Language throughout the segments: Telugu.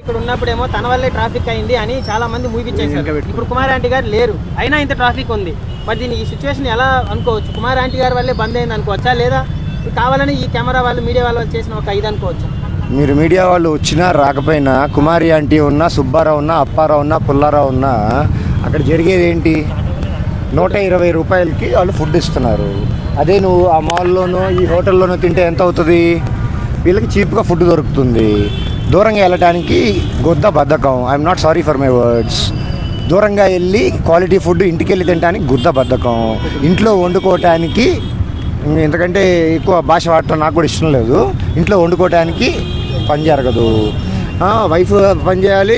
ఇక్కడ ఉన్నప్పుడేమో తన వల్లే ట్రాఫిక్ అయింది అని చాలా మంది మూపించేశారు ఇప్పుడు కుమార్ ఆంటీ గారు లేరు. అయినా ఇంత ట్రాఫిక్ ఉంది. మరి దీన్ని ఈ సిచ్యువేషన్ ఎలా అనుకోవచ్చు? కుమార్ ఆంటీ గారి వల్లే బంద్ అయింది అనుకోవచ్చా లేదా? కావాలని ఈ కెమెరా వాళ్ళు మీడియా వాళ్ళు చేసిన ఒక ఇది అనుకోవచ్చు? మీరు మీడియా వాళ్ళు వచ్చినా రాకపోయినా కుమారి ఆంటీ ఉన్నా సుబ్బారావు ఉన్నా అప్పారావు ఉన్నా పుల్లారావు ఉన్నా అక్కడ జరిగేది ఏంటి? నూట ఇరవై రూపాయలకి వాళ్ళు ఫుడ్ ఇస్తున్నారు. అదే నువ్వు ఆ మాల్లోనో ఈ హోటల్లోనో తింటే ఎంత అవుతుంది? వీళ్ళకి చీప్గా ఫుడ్ దొరుకుతుంది. దూరంగా వెళ్ళటానికి గొద్ద బద్ధకం. I'm not sorry for my words దూరంగా వెళ్ళి క్వాలిటీ ఫుడ్ ఇంటికి వెళ్ళి తినడానికి గుద్ద బద్ధకం. ఇంట్లో వండుకోవటానికి ఎందుకంటే ఎక్కువ భాష వాడటం నాకు కూడా ఇష్టం లేదు. ఇంట్లో వండుకోవటానికి పని జరగదు. వైఫ్ పని చేయాలి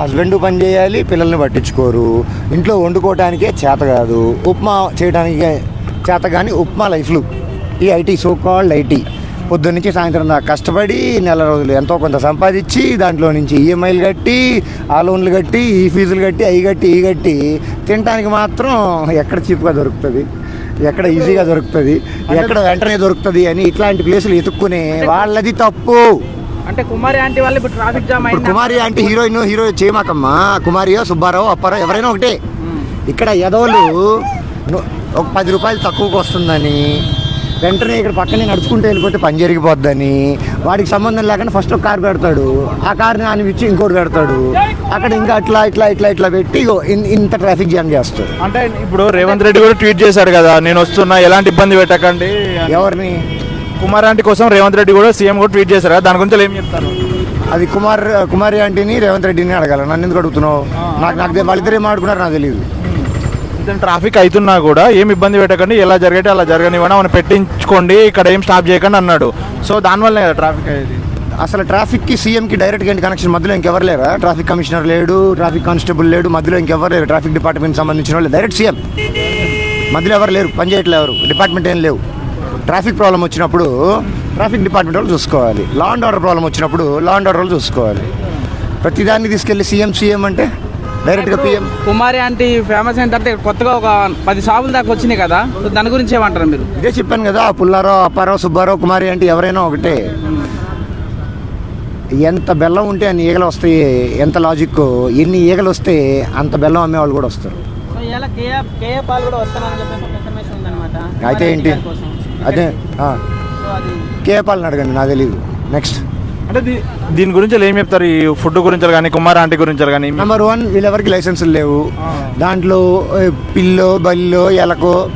హస్బెండ్ పని చేయాలి పిల్లల్ని పట్టించుకోరు. ఇంట్లో వండుకోవటానికే చేత కాదు. ఉప్మా చేయడానికి చేత కానీ ఉప్మా లైఫ్లు. ఈ ఐటీ సో కాల్డ్ ఐటీ. పొద్దున్న నుంచి సాయంత్రం దాకా కష్టపడి నెల రోజులు ఎంతో కొంత సంపాదించి దాంట్లో నుంచి ఈఎంఐలు కట్టి ఆ లోన్లు కట్టి ఈ ఫీజులు కట్టి అవి కట్టి ఈ కట్టి తినడానికి మాత్రం ఎక్కడ చీప్గా దొరుకుతుంది? ఎక్కడ ఈజీగా దొరుకుతుంది? ఎక్కడ వెంటనే దొరుకుతుంది అని ఇట్లాంటి ప్లేసులు ఎత్తుక్కునే వాళ్ళది తప్పు. అంటే కుమారి ఆంటీ వాళ్ళు ఇప్పుడు ట్రాఫిక్ జామ్ అయింది? కుమారి అంటే హీరోయిన్ హీరో చేయమాకమ్మా. కుమారియో సుబ్బారావు అప్పారావు ఎవరైనా ఒకటే. ఇక్కడ ఎదవలు ఒక పది రూపాయలు తక్కువకు వస్తుందని వెంటనే ఇక్కడ పక్కనే నడుచుకుంటూ వెళ్ళిపోతే పని జరిగిపోద్దని. వాడికి సంబంధం లేకుండా ఫస్ట్ ఒక కారు పెడతాడు. ఆ కార్ని ఆయన ఇచ్చి ఇంకోటి పెడతాడు. అక్కడ ఇంకా అట్లా ఇట్లా ఇట్లా ఇట్లా పెట్టి ఇంత ట్రాఫిక్ జామ్ చేస్తాడు. అంటే ఇప్పుడు రేవంత్ రెడ్డి కూడా ట్వీట్ చేశాడు కదా నేను వస్తున్నా ఎలాంటి ఇబ్బంది పెట్టకండి ఎవరిని? కుమార్ ఆంటీ కోసం రేవంత్ రెడ్డి కూడా సీఎం కూడా ట్వీట్ చేశారు. కదా దాని గురించి ఏం చెప్తారు? అది కుమార్ కుమారి ఆంటీని రేవంత్ రెడ్డిని అడగాలి. నన్ను ఎందుకు అడుగుతున్నావు? నాకు నాకు వాళ్ళిద్దరు ఏం ఆడుకున్నారు నాకు తెలియదు ఇంత ట్రాఫిక్ అవుతున్నా కూడా ఏం ఇబ్బంది పెట్టకండి ఎలా జరిగేటే అలా జరగనివ్వండి మనం పెట్టించుకోండి ఇక్కడ ఏం స్టాప్ చేయకండి అన్నాడు. సో దానివల్లనే కదా ట్రాఫిక్ అయ్యేది. అసలు ట్రాఫిక్కి సీఎంకి డైరెక్ట్గా ఏంటి కనెక్షన్ మధ్యలో ఇంకెవరు లేరా? ట్రాఫిక్ కమిషనర్ లేడు ట్రాఫిక్ కానిస్టేబుల్ లేడు మధ్యలో ఇంకెవరు లేరు? ట్రాఫిక్ డిపార్ట్మెంట్ సంబంధించిన వాళ్ళు డైరెక్ట్ సీఎం. మధ్యలో ఎవరు లేరు? పనిచేయట్లేదు ఎవరు? డిపార్ట్మెంట్ ఏం లేవు. ట్రాఫిక్ ప్రాబ్లం వచ్చినప్పుడు ట్రాఫిక్ డిపార్ట్మెంట్ వాళ్ళు చూసుకోవాలి. లా అండ్ ఆర్డర్ ప్రాబ్లం వచ్చినప్పుడు లా అండ్ ఆర్డర్ వాళ్ళు చూసుకోవాలి. ప్రతిదాన్ని తీసుకెళ్ళి సీఎం సీఎం అంటే డైరెక్ట్గా పిఎం కుమారి ఆంటీ ఫేమస్ తర్వాత కొత్తగా ఒక పది షాపులు దాకా వచ్చినాయి కదా సో దాని గురించి ఏమంటారు మీరు? ఇదే చెప్పాను కదా పుల్లారావు అప్పారావు సుబ్బారావు కుమారి అంటే ఎవరైనా ఒకటే. ఎంత బెల్లం ఉంటే అన్ని ఈగలు వస్తాయి ఎంత లాజిక్ ఎన్ని ఈగలు వస్తే అంత బెల్లం అమ్మేవాళ్ళు కూడా వస్తారు. కేఏ పాల్ కూడా ఉందన్నమాట. అయితే ఏంటి? ఆంటీ అది కేపాలని అడగండి నాకు తెలియదు నెక్స్ట్ అంటే దీ- దీని గురించి ఏం చెప్తారు? ఈ ఫుడ్ గురించి కానీ కుమార్ ఆంటీ గురించి కానీ? నెంబర్ వన్ వీళ్ళెవరికి లైసెన్సులు లేవు. దాంట్లో పిల్లో బల్లో ఎలకో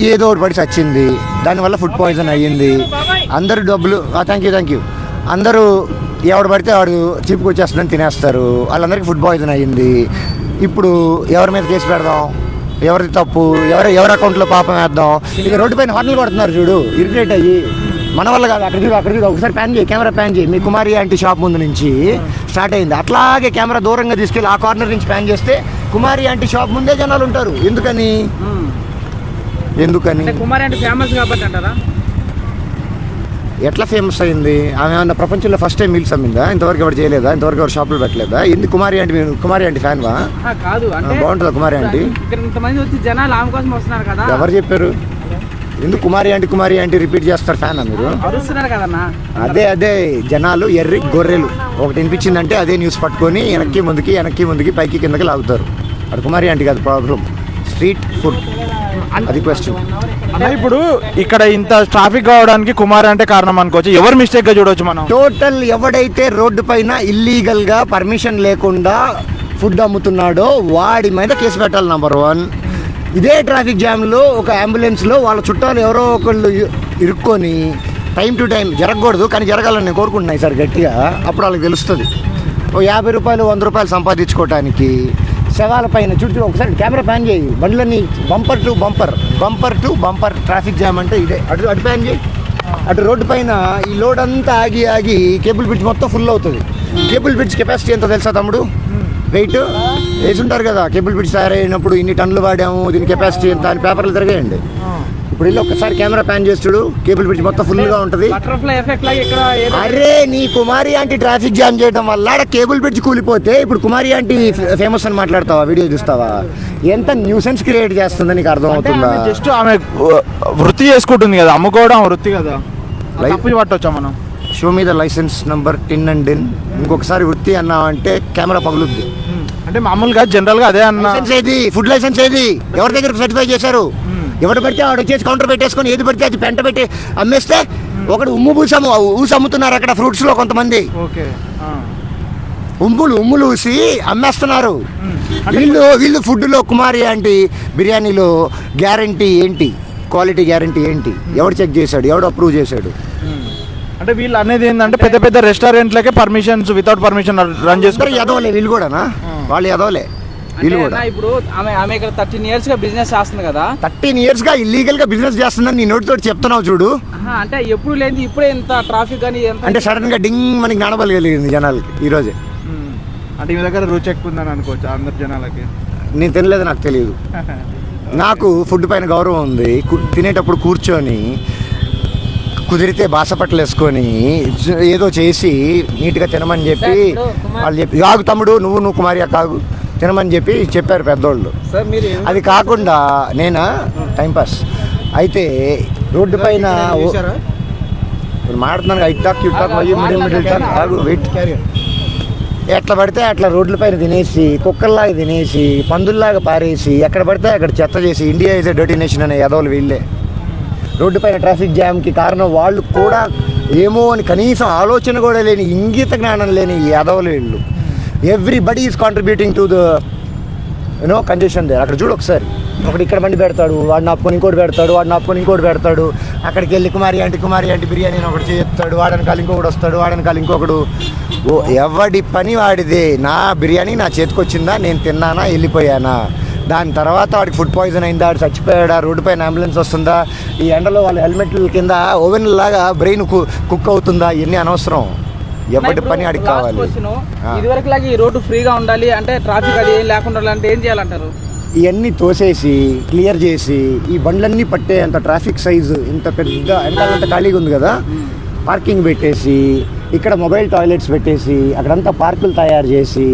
ఏదో ఒకటి పడి చచ్చింది. దానివల్ల ఫుడ్ పాయిజన్ అయ్యింది. అందరూ డబ్బులు థ్యాంక్ యూ థ్యాంక్ యూ అందరూ ఎవడు పడితే వాడు చీపుకు వచ్చేస్తుందని తినేస్తారు. వాళ్ళందరికీ ఫుడ్ పాయిజన్ అయ్యింది. ఇప్పుడు ఎవరి మీద కేసు పెడదాం? ఎవరిది తప్పు? ఎవరి ఎవరి అకౌంట్లో పాపం వేద్దాం? ఇక రోడ్డు పైన హోటల్ కొడుతున్నారు చూడు. ఇరిటేట్ అయ్యి. మన వల్ల కాదు అక్కడ చూడు అక్కడ చూడు ఒకసారి ప్యాన్ చేయి కెమెరా ప్యాన్ చేయి. మీ కుమారి ఆంటీ షాప్ ముందు నుంచి స్టార్ట్ అయింది. అట్లాగే కెమెరా దూరంగా తీసుకెళ్ళి ఆ కార్నర్ నుంచి ప్యాన్ చేస్తే కుమారి ఆంటీ షాప్ ముందే జనాలు ఉంటారు. ఎందుకని? ఎందుకని? అంటే కుమారి ఆంటీ ఫేమస్ కాబట్టి అంటారా? ఎట్లా ఫేమస్ అయింది? ఆమె ఏమన్నా ప్రపంచంలో ఫస్ట్ టైం మీల్స్ అమ్మిందా? ఇంతవరకు ఎవరు చేయలేదా? ఇంతవరకు ఎవరు షాపులు పెట్టలేదా? ఎందుకు కుమారి ఆంటీ మీరు కుమారి ఆంటీ ఫ్యాన్ వా? కాదు. అంటే బాగుంటుందా కుమారి ఆంటీ? ఇక్కడ ఇంతమంది వచ్చి జనాలు ఆమె కోసం వస్తున్నారు కదా. ఎవరు చెప్పారు? ఎందుకు Kumari aunty Kumari aunty repeat చేస్తారు ఫ్యాన్ మీరు? అరుస్తున్నారు కదన్నా. అదే అదే జనాలు ఎర్రి గొర్రెలు. ఒకటి వినిపించిందంటే అదే న్యూస్ పట్టుకొని వెనక్కి ముందుకి వెనక్కి ముందుకి పైకి కిందకి లాగుతారు. అది కుమారి ఆంటీ కాదు ప్రాబ్లం. Street food. అది క్వశ్చన్ అన్న ఇప్పుడు ఇక్కడ ఇంత ట్రాఫిక్ కావడానికి కుమార్ అంటే కారణం అనుకోవచ్చు. ఎవరు మిస్టేక్గా చూడవచ్చు మనం? టోటల్ ఎవడైతే రోడ్డు పైన ఇల్లీగల్గా పర్మిషన్ లేకుండా ఫుడ్ అమ్ముతున్నాడో వాడి మీద కేసు పెట్టాలి నంబర్ వన్ ఇదే ట్రాఫిక్ జామ్లో ఒక అంబులెన్స్లో వాళ్ళ చుట్టాలు ఎవరో ఒకళ్ళు ఇరుక్కొని టైం టు టైం జరగకూడదు కానీ జరగాలని నేను కోరుకుంటున్నాయి సార్ గట్టిగా. అప్పుడు వాళ్ళకి తెలుస్తుంది. ఓ యాభై రూపాయలు వంద రూపాయలు సంపాదించుకోవటానికి శవాల పైన చుట్టూ ఒకసారి కెమెరా ప్యాన్ చేయి. బండ్లన్నీ bumper to bumper. Bumper to bumper traffic jam అంటే ఇదే. అటు అటు ప్యాన్ చేయి. అటు రోడ్డు పైన ఈ లోడ్ అంతా ఆగి ఆగి కేబుల్ బ్రిడ్జ్ మొత్తం ఫుల్ అవుతుంది. కేబుల్ బ్రిడ్జ్ కెపాసిటీ ఎంత తెలుసా తమ్ముడు? వెయిట్ వేసి ఉంటారు కదా కేబుల్ బ్రిడ్జ్ తయారైనప్పుడు ఇన్ని టన్నులు వాడాము దీని కెపాసిటీ ఎంత అని పేపర్లు తిరగేయండి. ఇప్పుడు వెళ్ళి ఒక్కసారి కెమెరా ప్యాన్ చేసి చూడు కేబుల్ బ్రిడ్జ్ మొత్తం ఉంటుంది. లాగా ఇక్కడ ఏదో అరే నీ కుమారి ఆంటీ ట్రాఫిక్ జామ్ చేయడం వల్ల కేబుల్ బ్రిడ్జ్ కూలిపోతే ఇప్పుడు కుమారి ఆంటీ ఫేమస్ అని మాట్లాడతావా వీడియో చూస్తావా? ఎంత న్యూసెన్స్ క్రియేట్ చేస్తుందని నీకు అర్థం అవుతుందా? జస్ట్ ఆమె వృత్తి చేసుకుంటుంది కదా అమ్ముకోవడం వృత్తి కదా. పట్టొచ్చా మనం? షో మీద licence number tin and din ఇంకొకసారి వృత్తి అన్నావంటే కెమెరా పగులుద్ది. అంటే మామూలుగా జనరల్గా అదే అన్న ఏది? ఫుడ్ లైసెన్స్ ఏది? ఎవరి దగ్గర సర్టిఫై చేశారు? ఎవరు పెడితే వాడు వచ్చేసి కౌంటర్ పెట్టేసుకొని ఏది పెడితే అది పెంట పెట్టి అమ్మేస్తే ఒకడు ఉమ్ము పూసము ఊసి అమ్ముతున్నారు అక్కడ ఫ్రూట్స్లో కొంతమంది. ఓకే. ఉమ్ములు ఉమ్ములు ఊసి అమ్మేస్తున్నారు. వీళ్ళు వీళ్ళు ఫుడ్లో కుమారి అంటే బిర్యానీలో గ్యారంటీ ఏంటి? క్వాలిటీ గ్యారంటీ ఏంటి? ఎవడు చెక్ చేశాడు? ఎవడు అప్రూవ్ చేశాడు? అంటే వీళ్ళు అనేది ఏంటంటే పెద్ద పెద్ద రెస్టారెంట్లకే పర్మిషన్స్ వితౌట్ పర్మిషన్ రన్ చేసుకుంటారు. ఎదవలే వీళ్ళు కూడానా? వాళ్ళు ఎదవలే వీళ్ళు కూడా. ఇప్పుడు ఆమె ఆమె ఇక్కడ థర్టీన్ ఇయర్స్గా బిజినెస్ చేస్తుంది కదా. థర్టీన్ ఇయర్స్గా ఇల్లీగల్గా బిజినెస్ చేస్తుందని నీ నోటితో చెప్తున్నావు చూడు. అంటే ఎప్పుడు లేని ఇప్పుడే ఇంత ట్రాఫిక్ కానీ ఎంత అంటే సడన్గా డింగ్ మనకి నానబలిగలిగింది జనాలకి ఈ రోజే. అంటే మీ దగ్గర రుచి ఎక్కువ ఉందని అనుకోవచ్చు అందరు జనాలకి? నేను తినలేదు నాకు తెలియదు. నాకు ఫుడ్ పైన గౌరవం ఉంది కు- తినేటప్పుడు కూర్చొని కుదిరితే బాసపట్లు వేసుకొని ఏదో చేసి నీట్గా తినమని చెప్పి వాళ్ళు చెప్పి ఆగు తమ్ముడు నువ్వు నువ్వు కుమారి కాగు తినమని చెప్పి చెప్పారు పెద్దోళ్ళు. అది కాకుండా నేనా? టైంపాస్ అయితే రోడ్డు పైన మాడుతున్నాను ఇట్టాక్ ఇట్టాక్ మిడిల్ మిడిల్ టాక్ ఆగు వెయిట్. ఎట్లా పడితే అట్లా రోడ్ల పైన తినేసి కుక్కల్లాగా తినేసి పందుల్లాగా పారేసి ఎక్కడ పడితే అక్కడ చెత్త చేసి India is a dirty nation అనే యదవులు వీళ్ళే. రోడ్డుపైన ట్రాఫిక్ జామ్కి కారణం వాళ్ళు కూడా ఏమో అని కనీసం ఆలోచన కూడా లేని ఇంగిత జ్ఞానం లేని ఈ వీళ్ళు. Everybody is contributing to the you know condition they అక్కడ చూడు ఒకసారి. ఒకటి ఇక్కడ బండి పెడతాడు వాడిని ఆపుకొని ఇంకోటి పెడతాడు వాడిని ఆపుకొని ఇంకోటి పెడతాడు. అక్కడికి వెళ్ళి కుమారి అంటే కుమారి అంటే బిర్యానీ ఒకటి చేస్తాడు వాడని కాలు ఇంకొకటి వస్తాడు వాడని కాలు ఇంకొకడు. ఓ ఎవడి పని వాడిదే? నా బిర్యానీ నా చేతికి వచ్చిందా నేను తిన్నానా? వెళ్ళిపోయానా? దాని తర్వాత వాడికి ఫుడ్ పాయిజన్ అయిందా వాడు చచ్చిపోయాడా రోడ్డు పైన అంబులెన్స్ వస్తుందా ఈ ఎండలో వాళ్ళ హెల్మెట్ల కింద ఓవెన్ లాగా బ్రెయిన్ కుక్ అవుతుందా ఇవన్నీ అనవసరం. ఎవడి పని ఆడికి కావాలి. ఆ. ఇది వరకు లాగా ఈ రోడ్డు ఫ్రీగా ఉండాలి అంటే ట్రాఫిక్ అది ఏం లేకుండా ఏం చేయాలంటారు? ఇవన్నీ తోసేసి క్లియర్ చేసి ఈ బండ్లన్నీ పట్టే అంత ట్రాఫిక్ సైజు ఇంత పెద్ద వెనకాలంత ఖాళీగా ఉంది కదా పార్కింగ్ పెట్టేసి ఇక్కడ మొబైల్ టాయిలెట్స్ పెట్టేసి అక్కడంతా పార్కులు తయారు చేసి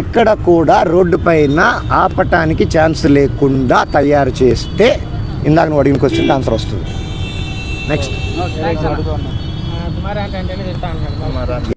ఎక్కడ కూడా రోడ్డు పైన ఆపటానికి ఛాన్స్ లేకుండా తయారు చేస్తే ఇందాక నువ్వు అడిగిన క్వశ్చన్ ఆన్సర్ వస్తుంది. నెక్స్ట్